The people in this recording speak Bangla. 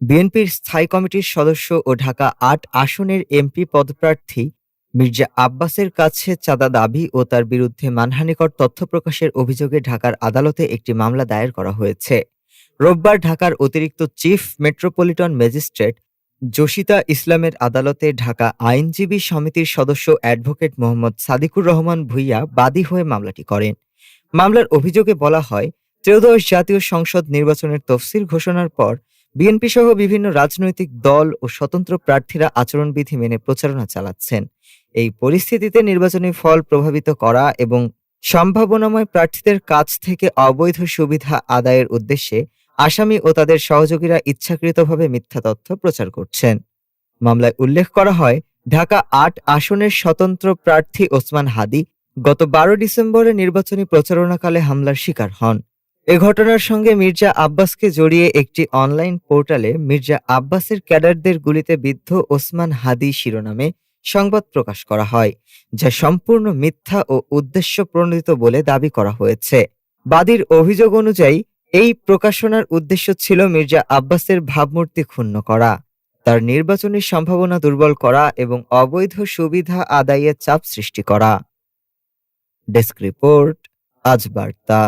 বিএনপির স্থায়ী কমিটির সদস্য ও ঢাকা আট আসনের এমপি পদপ্রার্থী মির্জা আব্বাসের কাছে চাঁদা দাবি ও তার বিরুদ্ধে মানহানিকর তথ্য প্রকাশের অভিযোগে ঢাকার আদালতে একটি মামলা দায়ের করা হয়েছে। রোববার ঢাকার অতিরিক্ত চিফ মেট্রোপলিটন ম্যাজিস্ট্রেট জসিতা ইসলামের আদালতে ঢাকা আইনজীবী সমিতির সদস্য অ্যাডভোকেট মোহাম্মদ সাদিকুর রহমান ভুইয়া বাদী হয়ে মামলাটি করেন। মামলার অভিযোগে বলা হয়, ত্রয়োদশ জাতীয় সংসদ নির্বাচনের তফসিল ঘোষণার পর বিএনপি সহ বিভিন্ন রাজনৈতিক দল ও স্বতন্ত্র প্রার্থীরা আচরণবিধি মেনে প্রচারণা চালাচ্ছেন। এই পরিস্থিতিতে নির্বাচনী ফল প্রভাবিত করা এবং সম্ভাবনাময় প্রার্থীদের কাছ থেকে অবৈধ সুবিধা আদায়ের উদ্দেশ্যে আসামি ও তাদের সহযোগীরা ইচ্ছাকৃতভাবে মিথ্যা তথ্য প্রচার করছেন। মামলায় উল্লেখ করা হয়, ঢাকা আট আসনের স্বতন্ত্র প্রার্থী ওসমান হাদি গত বারো ডিসেম্বরে নির্বাচনী প্রচারণাকালে হামলার শিকার হন। এ ঘটনার সঙ্গে মির্জা আব্বাসকে জড়িয়ে একটি অনলাইন পোর্টালে মির্জা আব্বাসের ক্যাডারদের গুলিতে বিদ্ধ ওসমান হাদি শিরোনামে সংবাদ প্রকাশ করা হয়, যা সম্পূর্ণ মিথ্যা ও উদ্দেশ্য প্রণোদিত বলে দাবি করা হয়েছে। বাদীর অভিযোগ অনুযায়ী, এই প্রকাশনার উদ্দেশ্য ছিল মির্জা আব্বাসের ভাবমূর্তি ক্ষুণ্ণ করা। তার নির্বাচনী সম্ভাবনা দুর্বল করা এবং অবৈধ সুবিধা আদায়ের চাপ সৃষ্টি করা। ডেস্ক রিপোর্ট, আজ বার্তা।